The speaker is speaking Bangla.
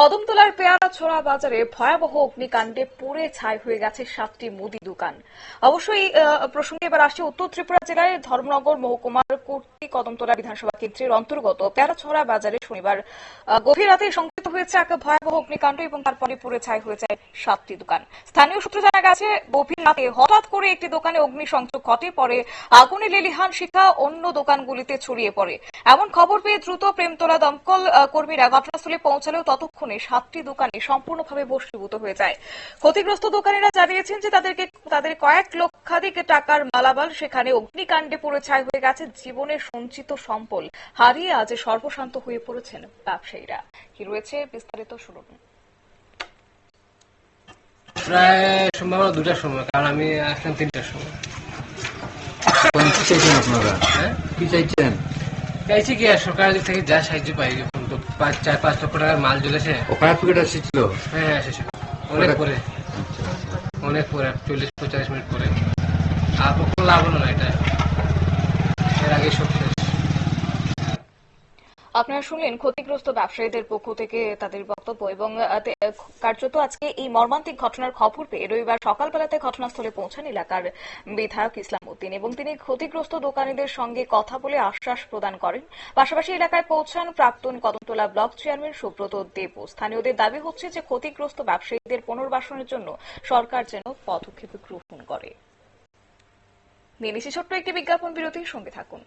কদমতলার পেয়ারা ছোড়া বাজারে ভয়াবহ অগ্নিকাণ্ডে পুড়ে ছাই হয়ে গেছে সাতটি মুদি দোকান। অবশ্যই প্রসঙ্গে এবার আসছে উত্তর ত্রিপুরা জেলায়। ধর্মনগর, মহকুমার কর্তৃ কদমতলা বিধানসভা কেন্দ্রের অন্তর্গত পেয়ারা ছোড়া বাজারে শনিবার গভীর রাতে হয়েছে এক ভয়াবহ অগ্নিকাণ্ড এবং তারপরে পুড়ে ছাই হয়ে যায় সাতটি দোকান। স্থানীয় সূত্রে জানা গেছে, গভীর রাতে হঠাৎ করে একটি দোকানে অগ্নিসংযোগ ঘটে, পরে আগুনে লেলিহান শিখা অন্য দোকানগুলিতে ছড়িয়ে পড়ে। এমন খবর পেয়ে দ্রুত প্রেমতলা দমকল কর্মীরা ঘটনাস্থলে পৌঁছালেও ততক্ষণে সাতটি দোকানে সম্পূর্ণভাবে বস্তুভূত হয়ে যায়। ক্ষতিগ্রস্ত দোকানিরা জানিয়েছেন যে তাদেরকে তাদের কয়েক লক্ষাধিক টাকার মালামাল সেখানে অগ্নিকাণ্ডে পুড়ে ছাই হয়ে গেছে জীবনের সঞ্চিত সম্পল। হারিয়ে আজ সর্বশান্ত হয়ে পড়েছেন ব্যবসায়ীরা। কি রয়েছে বিস্তারিত শুনুন। প্রায় সম্ভবত দুটার সময় কারণ আমি আসলাম তিনটার সময়। কি চাইছেন আপনারা? হ্যাঁ? কি চাইছেন? চাইছি কি আর সরকারের দিক থেকে যা সাহায্য পাই এখন তো পাঁচ চার পাঁচ লক্ষ টাকার মাল চলেছে ও ফায়ার ব্রিগেড এসেছিল হ্যাঁ এসেছিল অনেক পরে। অনেক পরে চল্লিশ পঁয়তাল্লিশ মিনিট পরে। আর কখন হলো না এটা। এর আগে সব আপনারা শুনলেন ক্ষতিগ্রস্ত ব্যবসায়ীদের পক্ষ থেকে তাদের বক্তব্য এবং কার্যত আজকে এই মর্মান্তিক ঘটনার খবর পেয়ে রবিবার সকালবেলাতে ঘটনাস্থলে পৌঁছান এলাকার বিধায়ক ইসলাম উদ্দিন এবং তিনি ক্ষতিগ্রস্ত দোকানীদের সঙ্গে কথা বলে আশ্বাস প্রদান করেন। পাশাপাশি এলাকায় পৌঁছান প্রাক্তন কদমতলা ব্লক চেয়ারম্যান সুব্রত দেব। স্থানীয়দের দাবি হচ্ছে যে ক্ষতিগ্রস্ত ব্যবসায়ীদের পুনর্বাসনের জন্য সরকার যেন পদক্ষেপ গ্রহণ করে। ছোট্ট একটি বিজ্ঞাপন বিরতির সঙ্গে থাকুন।